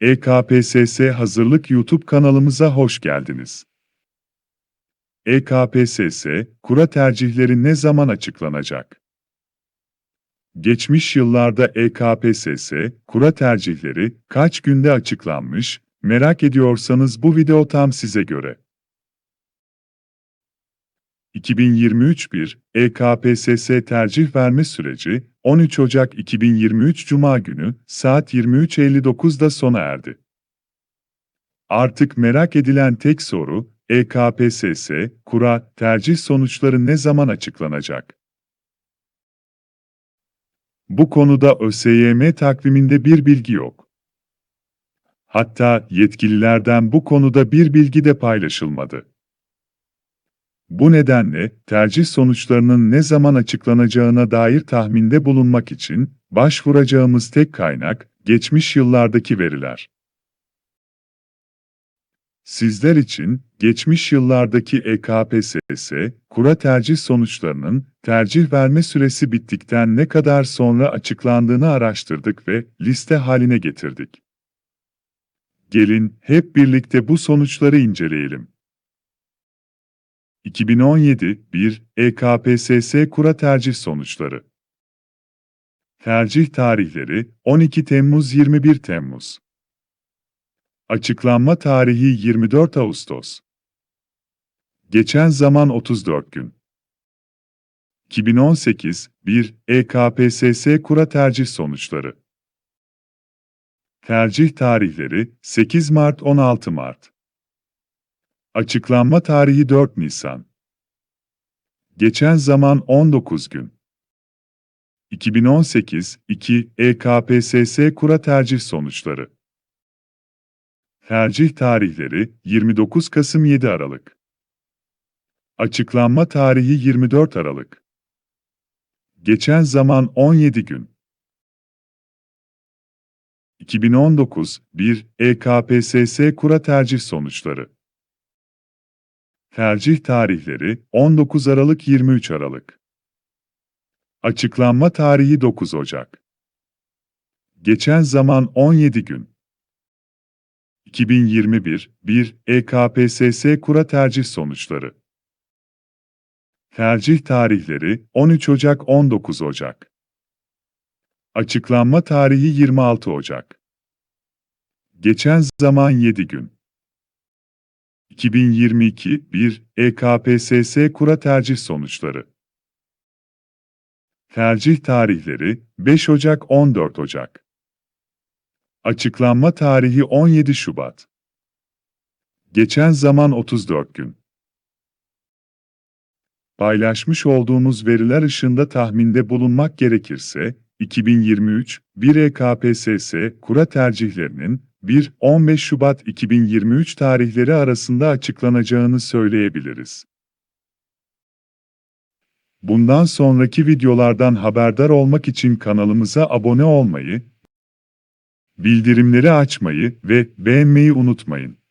EKPSS Hazırlık YouTube kanalımıza hoş geldiniz. EKPSS, kura tercihleri ne zaman açıklanacak? Geçmiş yıllarda EKPSS, kura tercihleri kaç günde açıklanmış, merak ediyorsanız bu video tam size göre. 2023-1 EKPSS tercih verme süreci 13 Ocak 2023 Cuma günü saat 23.59'da sona erdi. Artık merak edilen tek soru, EKPSS, kura, tercih sonuçları ne zaman açıklanacak? Bu konuda ÖSYM takviminde bir bilgi yok. Hatta yetkililerden bu konuda bir bilgi de paylaşılmadı. Bu nedenle tercih sonuçlarının ne zaman açıklanacağına dair tahminde bulunmak için başvuracağımız tek kaynak geçmiş yıllardaki veriler. Sizler için geçmiş yıllardaki EKPSS, kura tercih sonuçlarının tercih verme süresi bittikten ne kadar sonra açıklandığını araştırdık ve liste haline getirdik. Gelin hep birlikte bu sonuçları inceleyelim. 2017-1 EKPSS kura tercih sonuçları. Tercih tarihleri 12 Temmuz 21 Temmuz. Açıklanma tarihi 24 Ağustos. Geçen zaman 34 gün. 2018 1 EKPSS kura tercih sonuçları. Tercih tarihleri 8 Mart 16 Mart. Açıklanma tarihi 4 Nisan. Geçen zaman 19 gün. 2018 2 EKPSS kura tercih sonuçları. Tercih tarihleri 29 Kasım 7 Aralık. Açıklanma tarihi 24 Aralık. Geçen zaman 17 gün. 2019 1 EKPSS kura tercih sonuçları. Tercih tarihleri 19 Aralık 23 Aralık. Açıklanma tarihi 9 Ocak. Geçen zaman 17 gün. 2021 1 EKPSS kura tercih sonuçları. Tercih tarihleri 13 Ocak 19 Ocak. Açıklanma tarihi 26 Ocak. Geçen zaman 7 gün. 2022 1 EKPSS kura tercih sonuçları. Tercih tarihleri 5 Ocak 14 Ocak. Açıklanma tarihi 17 Şubat. Geçen zaman 34 gün. Paylaşmış olduğumuz veriler ışığında tahminde bulunmak gerekirse, 2023 1 EKPSS kura tercihlerinin 1-15 Şubat 2023 tarihleri arasında açıklanacağını söyleyebiliriz. Bundan sonraki videolardan haberdar olmak için kanalımıza abone olmayı, bildirimleri açmayı ve beğenmeyi unutmayın.